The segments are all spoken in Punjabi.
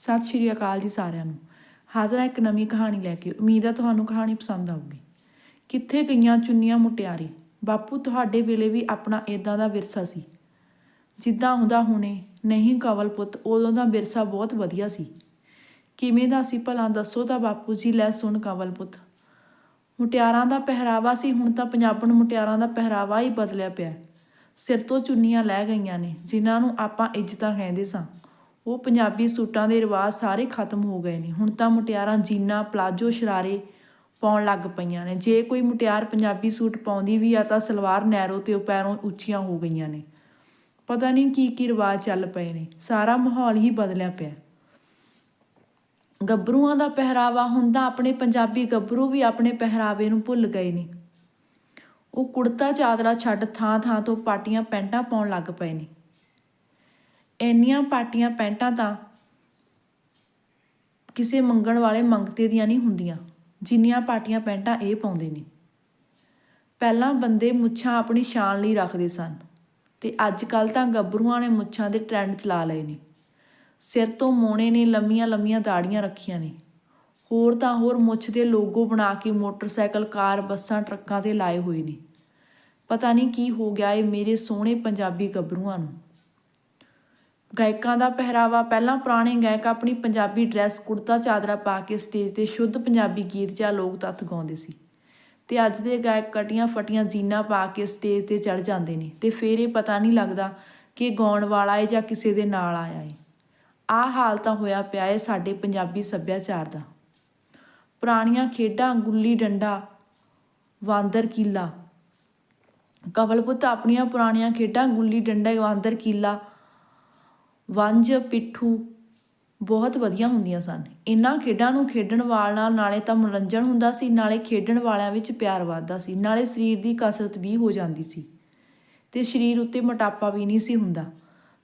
ਸਤਿ ਸ਼੍ਰੀ ਅਕਾਲ ਜੀ ਸਾਰਿਆਂ ਨੂੰ। ਹਾਜ਼ਰ ਹਾਂ ਇੱਕ ਨਵੀਂ ਕਹਾਣੀ ਲੈ ਕੇ ਉਮੀਦ ਹੈ ਤੁਹਾਨੂੰ ਕਹਾਣੀ ਪਸੰਦ ਆਊਗੀ। ਕਿੱਥੇ ਗਈਆਂ ਚੁੰਨੀਆਂ ਮੁਟਿਆਰੀ? ਬਾਪੂ, ਤੁਹਾਡੇ ਵੇਲੇ ਵੀ ਆਪਣਾ ਇਦਾਂ ਦਾ ਵਿਰਸਾ ਸੀ। ਜਿੱਦਾਂ ਹੁੰਦਾ ਹੁਣੇ, ਨਹੀਂ ਕਵਲ ਪੁੱਤ, ਉਦੋਂ ਦਾ ਵਿਰਸਾ ਬਹੁਤ ਵਧੀਆ ਸੀ। ਕਿਵੇਂ ਦਾ ਸੀ ਭਲਾ, ਦੱਸੋ ਤਾਂ ਬਾਪੂ ਜੀ, ਲੈ ਸੁਣ ਕਵਲ ਪੁੱਤ। ਮੁਟਿਆਰਾਂ ਦਾ ਪਹਿਰਾਵਾ ਸੀ, ਹੁਣ ਤਾਂ ਪੰਜਾਬਣ ਮੁਟਿਆਰਾਂ ਦਾ ਪਹਿਰਾਵਾ ਹੀ ਬਦਲਿਆ ਪਿਆ। ਸਿਰ ਤੋਂ ਚੁੰਨੀਆਂ ਲੈ ਗਈਆਂ ਨੇ, ਜਿਨ੍ਹਾਂ ਨੂੰ ਆਪਾਂ ਇੱਜ਼ਤਾਂ ਕਹਿੰਦੇ ਸਾਂ। ਉਹ ਪੰਜਾਬੀ ਸੂਟਾਂ ਦੇ ਰਿਵਾਜ ਸਾਰੇ ਖਤਮ ਹੋ ਗਏ ਨੇ। ਹੁਣ ਤਾਂ ਮੁਟਿਆਰਾਂ ਜੀਨਾਂ ਪਲਾਜੋ ਸ਼ਰਾਰੇ ਪਾਉਣ ਲੱਗ ਪਈਆਂ ਨੇ। ਜੇ ਕੋਈ ਮੁਟਿਆਰ ਪੰਜਾਬੀ ਸੂਟ ਪਾਉਂਦੀ ਵੀ ਆ ਤਾਂ ਸਲਵਾਰ ਨੈਰੋ ਤੇ ਪੈਰੋਂ ਉੱਚੀਆਂ ਹੋ ਗਈਆਂ ਨੇ। ਪਤਾ ਨਹੀਂ ਕੀ ਕੀ ਰਿਵਾਜ ਚੱਲ ਪਏ ਨੇ। ਸਾਰਾ ਮਾਹੌਲ ਹੀ ਬਦਲਿਆ ਪਿਆ। ਗੱਭਰੂਆਂ ਦਾ ਪਹਿਰਾਵਾ ਹੁੰਦਾ ਆਪਣੇ ਪੰਜਾਬੀ ਗੱਭਰੂ ਵੀ ਆਪਣੇ ਪਹਿਰਾਵੇ ਨੂੰ ਭੁੱਲ ਗਏ ਨੇ। ਉਹ ਕੁੜਤਾ ਚਾਦਰਾ ਛੱਡ ਥਾਂ ਥਾਂ ਤੋਂ ਪਾਟੀਆਂ ਪੈਂਟਾਂ ਪਾਉਣ ਲੱਗ ਪਏ ਨੇ। ਇੰਨੀਆਂ ਪਾਟੀਆਂ ਪੈਂਟਾਂ ਤਾਂ ਕਿਸੇ ਮੰਗਣ ਵਾਲੇ ਮੰਗਤੇ ਦੀਆਂ ਨਹੀਂ ਹੁੰਦੀਆਂ, ਜਿੰਨੀਆਂ ਪਾਟੀਆਂ ਪੈਂਟਾਂ ਇਹ ਪਾਉਂਦੇ ਨੇ। ਪਹਿਲਾਂ ਬੰਦੇ ਮੁੱਛਾਂ ਆਪਣੀ ਸ਼ਾਨ ਲਈ ਰੱਖਦੇ ਸਨ ਤੇ ਅੱਜ ਕੱਲ ਤਾਂ ਗੱਭਰੂਆਂ ਨੇ ਮੁੱਛਾਂ ਦੇ ਟ੍ਰੈਂਡ ਚਲਾ ਲਏ ਨੇ। ਸਿਰ ਤੋਂ ਮੋਣੇ ਨੇ ਲੰਮੀਆਂ ਲੰਮੀਆਂ ਦਾੜੀਆਂ ਰੱਖੀਆਂ ਨੇ। ਹੋਰ ਤਾਂ ਹੋਰ ਮੁੱਛ ਦੇ ਲੋਗੋ ਬਣਾ ਕੇ ਮੋਟਰਸਾਈਕਲ, ਕਾਰ, ਬੱਸਾਂ, ਟਰੱਕਾਂ ਤੇ ਲਾਏ ਹੋਏ ਨੇ। ਪਤਾ ਨਹੀਂ ਕੀ ਹੋ ਗਿਆ ਏ ਮੇਰੇ ਸੋਹਣੇ ਪੰਜਾਬੀ ਗੱਭਰੂਆਂ ਨੂੰ। ਗਾਇਕਾਂ ਦਾ ਪਹਿਰਾਵਾ ਪਹਿਲਾਂ ਪੁਰਾਣੇ ਗਾਇਕ ਆਪਣੀ ਪੰਜਾਬੀ ਡਰੈਸ, ਕੁੜਤਾ, ਚਾਦਰਾ ਪਾ ਕੇ ਸਟੇਜ ਤੇ ਸ਼ੁੱਧ ਪੰਜਾਬੀ ਗੀਤ ਜਾਂ ਲੋਕ ਤੱਤ ਗਾਉਂਦੇ ਸੀ। ਤੇ ਅੱਜ ਦੇ ਗਾਇਕ ਕਟੀਆਂ ਫਟੀਆਂ ਜੀਨਾਂ ਪਾ ਕੇ ਸਟੇਜ ਤੇ ਚੜ ਜਾਂਦੇ ਨੇ ਤੇ ਫੇਰ ਇਹ ਪਤਾ ਨਹੀਂ ਲੱਗਦਾ ਕਿ ਗਾਉਣ ਵਾਲਾ ਏ ਜਾਂ ਕਿਸੇ ਦੇ ਨਾਲ ਆਇਆ ਏ। ਆਹ ਹਾਲ ਤਾਂ ਹੋਇਆ ਪਿਆ ਏ ਸਾਡੇ ਪੰਜਾਬੀ ਸੱਭਿਆਚਾਰ ਦਾ। ਪੁਰਾਣੀਆਂ ਖੇਡਾਂ, ਗੁੱਲੀ ਡੰਡਾ, ਵਾਂਦਰ ਕੀਲਾ। ਕਵਲਪੁੱਤ ਆਪਣੀਆਂ ਪੁਰਾਣੀਆਂ ਖੇਡਾਂ, ਗੁੱਲੀ ਡੰਡਾ, ਵਾਂਦਰ ਕੀਲਾ ਵੰਜ, ਪਿੱਠੂ ਬਹੁਤ ਵਧੀਆ ਹੁੰਦੀਆਂ ਸਨ। ਇਹਨਾਂ ਖੇਡਾਂ ਨੂੰ ਖੇਡਣ ਵਾਲ ਨਾਲੇ ਤਾਂ ਮਨੋਰੰਜਨ ਹੁੰਦਾ ਸੀ, ਨਾਲੇ ਖੇਡਣ ਵਾਲਿਆਂ ਵਿੱਚ ਪਿਆਰ ਵੱਧਦਾ ਸੀ, ਨਾਲੇ ਸਰੀਰ ਦੀ ਕਸਰਤ ਵੀ ਹੋ ਜਾਂਦੀ ਸੀ। ਤੇ ਸਰੀਰ ਉੱਤੇ ਮੋਟਾਪਾ ਵੀ ਨਹੀਂ ਸੀ ਹੁੰਦਾ।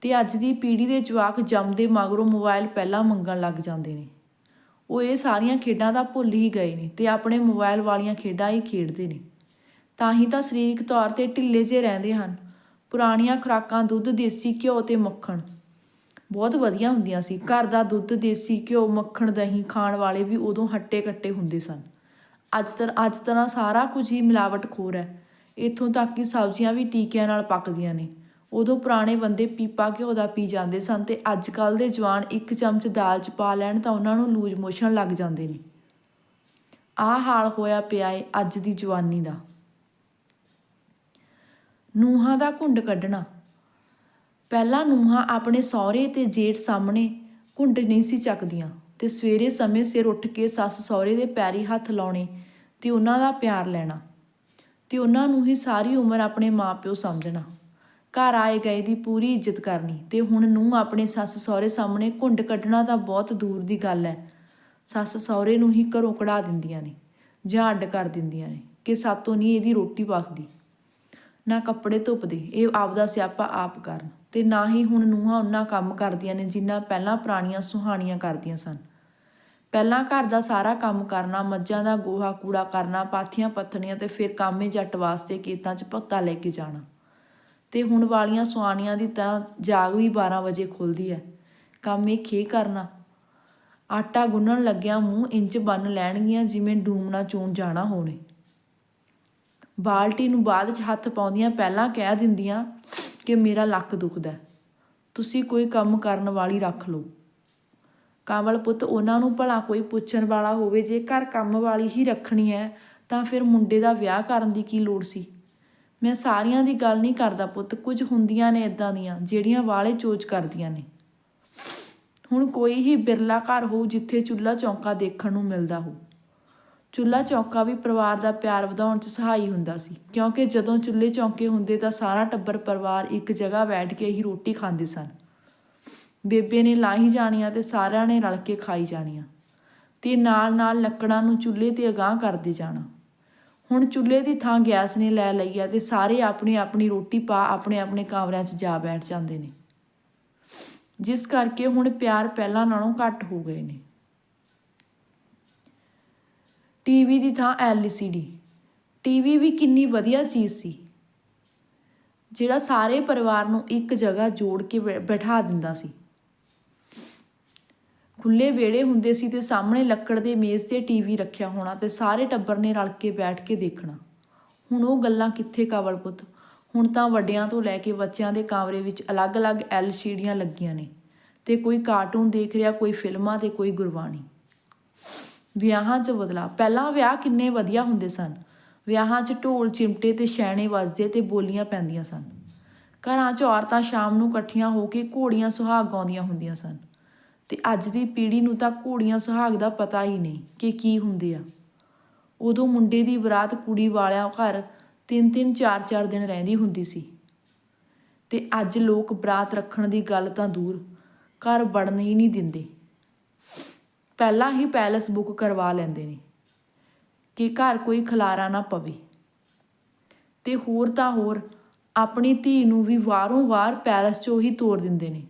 ਤੇ ਅੱਜ ਦੀ ਪੀੜ੍ਹੀ ਦੇ ਜਵਾਕ ਜੰਮਦੇ ਮਗਰੋਂ ਮੋਬਾਈਲ ਪਹਿਲਾਂ ਮੰਗਣ ਲੱਗ ਜਾਂਦੇ ਨੇ। ਉਹ ਇਹ ਸਾਰੀਆਂ ਖੇਡਾਂ ਤਾਂ ਭੁੱਲ ਹੀ ਗਏ ਨੇ ਤੇ ਆਪਣੇ ਮੋਬਾਈਲ ਵਾਲੀਆਂ ਖੇਡਾਂ ਹੀ ਖੇਡਦੇ ਨੇ। ਤਾਂ ਹੀ ਤਾਂ ਸਰੀਰਕ ਤੌਰ ਤੇ ਢਿੱਲੇ ਜਿਹੇ ਰਹਿੰਦੇ ਹਨ। ਪੁਰਾਣੀਆਂ ਖੁਰਾਕਾਂ ਦੁੱਧ, ਦੇਸੀ ਘਿਓ ਤੇ ਮੱਖਣ। ਬਹੁਤ ਵਧੀਆ ਹੁੰਦੀਆਂ ਸੀ। ਘਰ ਦਾ ਦੁੱਧ, ਦੇਸੀ ਘਿਓ, ਮੱਖਣ, ਦਹੀਂ ਖਾਣ ਵਾਲੇ ਵੀ ਉਦੋਂ ਹੱਟੇ ਕੱਟੇ ਹੁੰਦੇ ਸਨ। ਅੱਜ ਤਰ, ਅੱਜ ਤਰ੍ਹਾਂ ਸਾਰਾ ਕੁਝ ਹੀ ਮਿਲਾਵਟਖੋਰ ਹੈ। ਇੱਥੋਂ ਤੱਕ ਕਿ ਸਬਜ਼ੀਆਂ ਵੀ ਟੀਕਿਆਂ ਨਾਲ ਪੱਕਦੀਆਂ ਨੇ। ਉਦੋਂ ਪੁਰਾਣੇ ਬੰਦੇ ਪੀਪਾ ਘਿਓ ਦਾ ਪੀ ਜਾਂਦੇ ਸਨ ਤੇ ਅੱਜ ਕੱਲ ਦੇ ਜਵਾਨ ਇੱਕ ਚਮਚ ਦਾਲ ਚ ਪਾ ਲੈਣ ਤਾਂ ਉਹਨਾਂ ਨੂੰ ਲੂਜ ਮੋਸ਼ਨ ਲੱਗ ਜਾਂਦੇ ਨੇ। ਆਹ ਹਾਲ ਹੋਇਆ ਪਿਆ ਏ ਅੱਜ ਦੀ ਜਵਾਨੀ ਦਾ। ਨੂਹਾਂ ਦਾ ਘੁੰਡ ਕੱਢਣਾ। ਪਹਿਲਾਂ ਨੂੰਹਾਂ ਆਪਣੇ ਸਹੁਰੇ ਤੇ ਜੇਠ ਸਾਹਮਣੇ ਘੁੰਡ ਨਹੀਂ ਸੀ ਚੱਕਦੀਆਂ ਤੇ ਸਵੇਰੇ ਸਮੇਂ ਸਿਰ ਉੱਠ ਕੇ ਸੱਸ ਸਹੁਰੇ ਦੇ ਪੈਰੀ ਹੱਥ ਲਾਉਣੇ ਤੇ ਉਹਨਾਂ ਦਾ ਪਿਆਰ ਲੈਣਾ ਤੇ ਉਹਨਾਂ ਨੂੰ ਹੀ ਸਾਰੀ ਉਮਰ ਆਪਣੇ ਮਾਪਿਓ ਸਮਝਣਾ। ਘਰ ਆਏ ਗਏ ਦੀ ਪੂਰੀ ਇੱਜ਼ਤ ਕਰਨੀ ਤੇ ਹੁਣ ਨੂੰ ਆਪਣੇ ਸੱਸ ਸਹੁਰੇ ਸਾਹਮਣੇ ਘੁੰਡ ਕੱਢਣਾ ਤਾਂ ਬਹੁਤ ਦੂਰ ਦੀ ਗੱਲ ਹੈ। ਸੱਸ ਸਹੁਰੇ ਨੂੰ ਹੀ ਘਰੋਂ ਕਢਾ ਦਿੰਦੀਆਂ ਨੇ, ਜਾਂ ਅੱਡ ਕਰ ਦਿੰਦੀਆਂ ਨੇ ਕਿ ਸਾਤੋਂ ਨਹੀਂ ਇਹਦੀ ਰੋਟੀ ਪੱਕਦੀ। ਨਾ ਕੱਪੜੇ ਧੁੱਪਦੇ, ਇਹ ਆਪਦਾ ਸਿਆਪਾ ਆਪ ਕਰਨ। ਤੇ ਨਾ ਹੀ ਹੁਣ ਨੂੰਹਾਂ ਉਹਨਾਂ ਕੰਮ ਕਰਦੀਆਂ ਨੇ ਜਿੰਨਾ ਪਹਿਲਾਂ ਪੁਰਾਣੀਆਂ ਸੁਹਾਣੀਆਂ ਕਰਦੀਆਂ ਸਨ। ਪਹਿਲਾਂ ਘਰ ਦਾ ਸਾਰਾ ਕੰਮ ਕਰਨਾ, ਮੱਝਾਂ ਦਾ ਗੋਹਾ ਕੂੜਾ ਕਰਨਾ, ਪਾਥੀਆਂ ਪੱਥਣੀਆਂ ਤੇ ਫਿਰ ਕਾਮੇ ਜੱਟ ਵਾਸਤੇ ਖੇਤਾਂ 'ਚ ਭੱਤਾ ਲੈ ਕੇ ਜਾਣਾ। ਤੇ ਹੁਣ ਵਾਲੀਆਂ ਸੁਆਣੀਆਂ ਦੀ ਤਾਂ ਜਾਗ ਵੀ 12 ਵਜੇ ਖੁੱਲਦੀ ਹੈ ਕੰਮ ਇਹ ਖੇ ਕਰਨਾ। ਆਟਾ ਗੁੰਨਣ ਲੱਗਿਆ ਮੂੰਹ ਇੰਚ ਬੰਨ ਲੈਣਗੀਆਂ ਜਿਵੇਂ ਡੂਮਣਾ ਚੋਣ ਜਾਣਾ ਹੋਵੇ। ਬਾਲਟੀ ਨੂੰ ਬਾਅਦ 'ਚ ਹੱਥ ਪਾਉਂਦੀਆਂ ਪਹਿਲਾਂ ਕਹਿ ਦਿੰਦੀਆਂ ਕਿ ਮੇਰਾ ਲੱਕ ਦੁਖਦਾ ਤੁਸੀਂ ਕੋਈ ਕੰਮ ਕਰਨ ਵਾਲੀ ਰੱਖ ਲਓ। ਕਾਂਵਲ ਪੁੱਤ, ਉਹਨਾਂ ਨੂੰ ਭਲਾ ਕੋਈ ਪੁੱਛਣ ਵਾਲਾ ਹੋਵੇ, ਜੇ ਘਰ ਕੰਮ ਵਾਲੀ ਹੀ ਰੱਖਣੀ ਹੈ, ਤਾਂ ਫਿਰ ਮੁੰਡੇ ਦਾ ਵਿਆਹ ਕਰਨ ਦੀ ਕੀ ਲੋੜ ਸੀ? ਮੈਂ ਸਾਰੀਆਂ ਦੀ ਗੱਲ ਨਹੀਂ ਕਰਦਾ ਪੁੱਤ, ਕੁਝ ਹੁੰਦੀਆਂ ਨੇ ਇਦਾਂ ਦੀਆਂ, ਜਿਹੜੀਆਂ ਵਾਲੇ ਚੋਜ ਕਰਦੀਆਂ ਨੇ। ਹੁਣ ਕੋਈ ਹੀ ਬਿਰਲਾ ਘਰ ਹੋਊ, ਜਿੱਥੇ ਚੁੱਲ੍ਹਾ ਚੌਂਕਾ ਦੇਖਣ ਨੂੰ ਮਿਲਦਾ ਹੋ ਚੁੱਲ੍ਹਾ ਚੌਂਕਾ ਵੀ ਪਰਿਵਾਰ ਦਾ ਪਿਆਰ ਵਧਾਉਣ 'ਚ ਸਹਾਈ ਹੁੰਦਾ ਸੀ, ਕਿਉਂਕਿ ਜਦੋਂ ਚੁੱਲ੍ਹੇ ਚੌਂਕੇ ਹੁੰਦੇ ਤਾਂ ਸਾਰਾ ਟੱਬਰ ਪਰਿਵਾਰ ਇੱਕ ਜਗ੍ਹਾ ਬੈਠ ਕੇ ਹੀ ਰੋਟੀ ਖਾਂਦੇ ਸਨ। ਬੇਬੇ ਨੇ ਲਾਹੀ ਜਾਣੀਆਂ ਤੇ ਸਾਰਿਆਂ ਨੇ ਰਲ ਕੇ ਖਾਈ ਜਾਣੀਆਂ ਤੇ ਨਾਲ ਨਾਲ ਲੱਕੜਾਂ ਨੂੰ ਚੁੱਲ੍ਹੇ ਤੇ ਅਗਾਂਹ ਕਰਦੇ ਜਾਣਾ। ਹੁਣ ਚੁੱਲ੍ਹੇ ਦੀ ਥਾਂ ਗੈਸ ਨੇ ਲੈ ਲਈ ਆ ਤੇ ਸਾਰੇ ਆਪਣੀ ਆਪਣੀ ਰੋਟੀ ਪਾ ਆਪਣੇ ਆਪਣੇ ਕਮਰਿਆਂ 'ਚ ਜਾ ਬੈਠ ਜਾਂਦੇ ਨੇ। ਜਿਸ ਕਰਕੇ ਹੁਣ ਪਿਆਰ ਪਹਿਲਾਂ ਨਾਲੋਂ ਘੱਟ ਹੋ ਗਏ ਨੇ। ਟੀਵੀ ਦੀ ਥਾਂ ਐਲਸੀਡੀ ਟੀਵੀ ਵੀ ਕਿੰਨੀ ਵਧੀਆ ਚੀਜ਼ ਸੀ। ਜਿਹੜਾ ਸਾਰੇ ਪਰਿਵਾਰ ਨੂੰ ਇੱਕ ਜਗ੍ਹਾ ਜੋੜ ਕੇ ਬੈ- ਬਿਠਾ ਦਿੰਦਾ ਸੀ। ਖੁੱਲੇ ਵਿਹੜੇ ਹੁੰਦੇ ਸੀ ਤੇ ਸਾਹਮਣੇ ਲੱਕੜ ਦੇ ਮੇਜ਼ ਤੇ ਟੀਵੀ ਰੱਖਿਆ ਹੋਣਾ ਤੇ ਸਾਰੇ ਟੱਬਰ ਨੇ ਰਲ ਕੇ ਬੈਠ ਕੇ ਦੇਖਣਾ। ਹੁਣ ਉਹ ਗੱਲਾਂ ਕਿੱਥੇ ਕਵਲ ਪੁੱਤ? ਹੁਣ ਤਾਂ ਵੱਡਿਆਂ ਤੋਂ ਲੈ ਕੇ ਬੱਚਿਆਂ ਦੇ ਕਮਰੇ ਵਿੱਚ ਅਲੱਗ-ਅਲੱਗ ਐਲਸੀਡੀਆਂ ਲੱਗੀਆਂ ਨੇ ਤੇ ਕੋਈ ਕਾਰਟੂਨ ਦੇਖ ਰਿਹਾ, ਕੋਈ ਫਿਲਮਾਂ ਤੇ ਕੋਈ ਗੁਰਬਾਣੀ। ਵਿਆਹਾਂ 'ਚ ਬਦਲਾ ਪਹਿਲਾਂ ਵਿਆਹ ਕਿੰਨੇ ਵਧੀਆ ਹੁੰਦੇ ਸਨ। ਵਿਆਹਾਂ 'ਚ ਢੋਲ, ਚਿਮਟੇ ਤੇ ਛੈਣੇ ਵੱਜਦੇ ਤੇ ਬੋਲੀਆਂ ਪੈਂਦੀਆਂ ਸਨ। ਘਰਾਂ 'ਚ ਔਰਤਾਂ ਸ਼ਾਮ ਨੂੰ ਇਕੱਠੀਆਂ ਹੋ ਕੇ ਘੋੜੀਆਂ ਸੁਹਾਗ ਗਾਉਂਦੀਆਂ ਹੁੰਦੀਆਂ ਸਨ। ਤੇ ਅੱਜ ਦੀ ਪੀੜ੍ਹੀ ਨੂੰ ਤਾਂ ਘੋੜੀਆਂ ਸੁਹਾਗ ਦਾ ਪਤਾ ਹੀ ਨਹੀਂ ਕਿ ਕੀ ਹੁੰਦੇ ਆ। ਉਦੋਂ ਮੁੰਡੇ ਦੀ ਬਰਾਤ ਕੁੜੀ ਵਾਲਿਆਂ ਘਰ ਤਿੰਨ ਤਿੰਨ, ਚਾਰ ਚਾਰ ਦਿਨ ਰਹਿੰਦੀ ਹੁੰਦੀ ਸੀ। ਤੇ ਅੱਜ ਲੋਕ ਬਰਾਤ ਰੱਖਣ ਦੀ ਗੱਲ ਤਾਂ ਦੂਰ। ਘਰ ਵੜਨ ਹੀ ਨਹੀਂ ਦਿੰਦੇ। ਪਹਿਲਾਂ ਹੀ ਪੈਲਸ ਬੁੱਕ ਕਰਵਾ ਲੈਂਦੇ ਨੇ ਕਿ ਘਰ ਕੋਈ ਖਲਾਰਾ ਨਾ ਪਵੇ। ਤੇ ਹੋਰ ਤਾਂ ਹੋਰ, ਆਪਣੀ ਧੀ ਨੂੰ ਵੀ ਵਾਰੋਂ ਵਾਰ ਪੈਲਸ 'ਚੋਂ ਹੀ ਤੋੜ ਦਿੰਦੇ ਨੇ।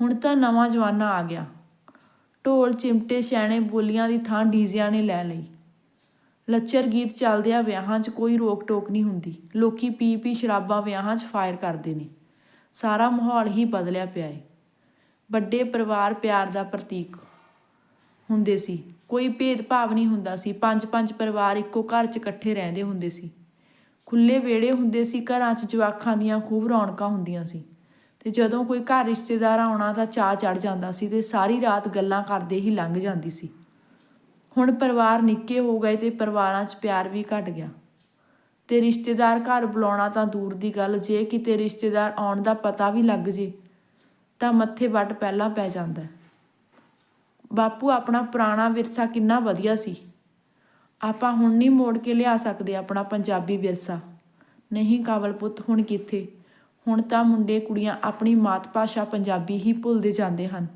ਹੁਣ ਤਾਂ ਨਵਾਂ ਜ਼ਮਾਨਾ ਆ ਗਿਆ। ਢੋਲ, ਚਿਮਟੇ ਛੈਣੇ ਬੋਲੀਆਂ ਦੀ ਥਾਂ ਡੀਜ਼ਿਆਂ ਨੇ ਲੈ ਲਈ। ਲੱਚਰ ਗੀਤ ਚੱਲਦੇ ਆ ਵਿਆਹਾਂ 'ਚ ਕੋਈ ਰੋਕ ਟੋਕ ਨਹੀਂ ਹੁੰਦੀ। ਲੋਕੀ ਪੀ ਪੀ ਸ਼ਰਾਬਾਂ ਵਿਆਹਾਂ 'ਚ ਫਾਇਰ ਕਰਦੇ ਨੇ। ਸਾਰਾ ਮਾਹੌਲ ਹੀ ਬਦਲਿਆ ਪਿਆ ਏ। ਵੱਡੇ ਪਰਿਵਾਰ ਪਿਆਰ ਦਾ ਪ੍ਰਤੀਕ। ਹੁੰਦੇ ਸੀ। ਕੋਈ ਭੇਦਭਾਵ ਨਹੀਂ ਹੁੰਦਾ ਸੀ। ਪੰਜ ਪੰਜ ਪਰਿਵਾਰ ਇੱਕੋ ਘਰ 'ਚ ਇਕੱਠੇ ਰਹਿੰਦੇ ਹੁੰਦੇ ਸੀ। ਖੁੱਲੇ ਵਿਹੜੇ ਹੁੰਦੇ ਸੀ। ਘਰਾਂ 'ਚ ਜਵਾਕਾਂ ਦੀਆਂ ਖੂਬ ਰੌਣਕਾਂ ਹੁੰਦੀਆਂ ਸੀ। ਤੇ ਜਦੋਂ ਕੋਈ ਘਰ ਰਿਸ਼ਤੇਦਾਰ ਆਉਣਾ ਤਾਂ ਚਾਅ ਚੜ ਜਾਂਦਾ ਸੀ ਤੇ ਸਾਰੀ ਰਾਤ ਗੱਲਾਂ ਕਰਦੇ ਹੀ ਲੰਘ ਜਾਂਦੀ ਸੀ। ਹੁਣ ਪਰਿਵਾਰ ਨਿੱਕੇ ਹੋ ਗਏ ਤੇ ਪਰਿਵਾਰਾਂ 'ਚ ਪਿਆਰ ਵੀ ਘਟ ਗਿਆ। ਤੇ ਰਿਸ਼ਤੇਦਾਰ ਘਰ ਬੁਲਾਉਣਾ ਤਾਂ ਦੂਰ ਦੀ ਗੱਲ। ਜੇ ਕਿਤੇ ਰਿਸ਼ਤੇਦਾਰ ਆਉਣ ਦਾ ਪਤਾ ਵੀ ਲੱਗ ਜੇ, ਤਾਂ ਮੱਥੇ ਵੱਟ ਪਹਿਲਾਂ ਪੈ ਜਾਂਦਾ। ਬਾਪੂ, ਆਪਣਾ ਪੁਰਾਣਾ ਵਿਰਸਾ ਕਿੰਨਾ ਵਧੀਆ ਸੀ। ਆਪਾਂ ਹੁਣ ਨਹੀਂ ਮੋੜ ਕੇ ਲਿਆ ਸਕਦੇ ਆਪਣਾ ਪੰਜਾਬੀ ਵਿਰਸਾ। ਨਹੀਂ ਕਾਬਲ ਪੁੱਤ, ਹੁਣ ਕਿੱਥੇ? ਹੁਣ ਤਾਂ ਮੁੰਡੇ ਕੁੜੀਆਂ ਆਪਣੀ ਮਾਤ ਭਾਸ਼ਾ ਪੰਜਾਬੀ ਹੀ ਭੁੱਲਦੇ ਜਾਂਦੇ ਹਨ।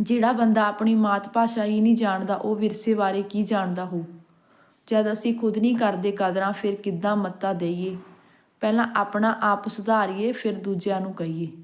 ਜਿਹੜਾ ਬੰਦਾ ਆਪਣੀ ਮਾਤ ਭਾਸ਼ਾ ਹੀ ਨਹੀਂ ਜਾਣਦਾ, ਉਹ ਵਿਰਸੇ ਬਾਰੇ ਕੀ ਜਾਣਦਾ ਹੋ ਜਦ ਅਸੀਂ ਖੁਦ ਨਹੀਂ ਕਰਦੇ ਕਦਰਾਂ, ਫਿਰ ਕਿੱਦਾਂ ਮੱਤਾ ਦੇਈਏ? ਪਹਿਲਾਂ ਆਪਣਾ ਆਪ ਸੁਧਾਰੀਏ, ਫਿਰ ਦੂਜਿਆਂ ਨੂੰ ਕਹੀਏ।